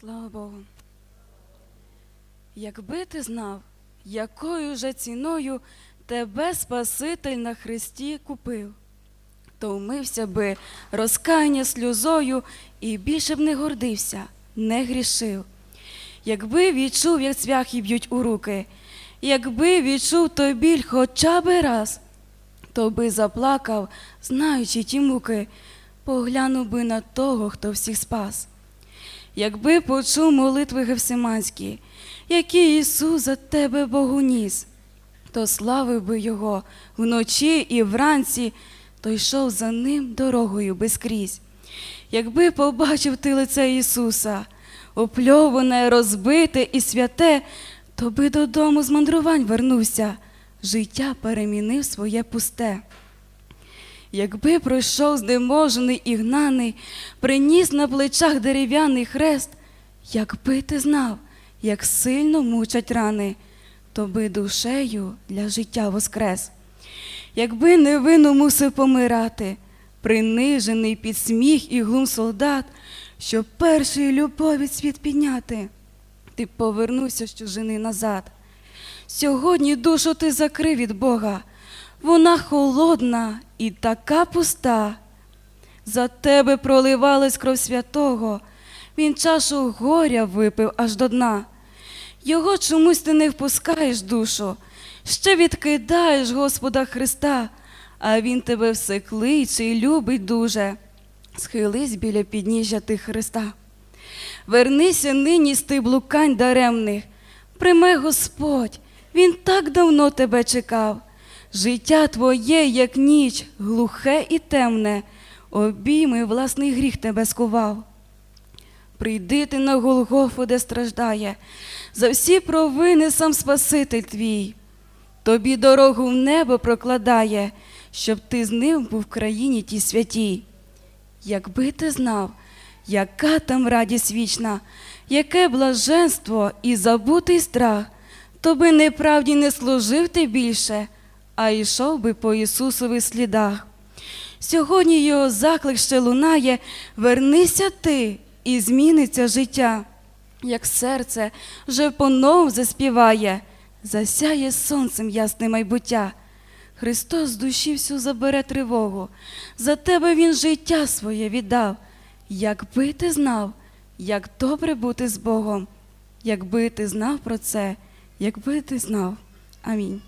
Слава Богу. Якби ти знав, якою же ціною тебе Спаситель на Христі купив, то вмився би розкаяння сльозою і більше б не гордився, не грішив. Якби відчув, як цвяхи б'ють у руки, якби відчув той біль хоча би раз, то би заплакав, знаючи ті муки, поглянув би на того, хто всіх спас. Якби почув молитви Гевсиманські, які Ісус за тебе Богу ніс, то славив би Його вночі і вранці, то йшов за ним дорогою безкрізь. Якби побачив ти лице Ісуса, опльоване, розбите і святе, то би додому з мандрувань вернувся, життя перемінив своє пусте. Якби пройшов знеможений і гнаний, приніс на плечах дерев'яний хрест, якби ти знав, як сильно мучать рани, то би душею для життя воскрес. Якби невинно мусив помирати, принижений під сміх і глум солдат, щоб першої любові світ підняти, ти повернувся з чужини назад. Сьогодні душу ти закрив від Бога, вона холодна і така пуста. За тебе проливалась кров святого, він чашу горя випив аж до дна. Його чомусь ти не впускаєш душу, ще відкидаєш Господа Христа, а Він тебе все кличе і любить дуже. Схились біля підніжжя ти Христа. Вернися нині з тих блукань даремних. Прийми Господь, Він так давно тебе чекав. Життя твоє, як ніч, глухе і темне, обійми власний гріх тебе скував. Прийди ти на Голгофу, де страждає, за всі провини сам Спаситель твій. Тобі дорогу в небо прокладає, щоб ти з ним був в країні тій святій. Якби ти знав, яка там радість вічна, яке блаженство і забутий страх, то би неправді не служив ти більше, а йшов би по Ісусових слідах. Сьогодні його заклик ще лунає, вернися ти, і зміниться життя, як серце вже понов заспіває, засяє сонцем ясне майбуття. Христос з душі всю забере тривогу, за тебе Він життя своє віддав. Якби ти знав, як добре бути з Богом, якби ти знав про це, якби ти знав. Амінь.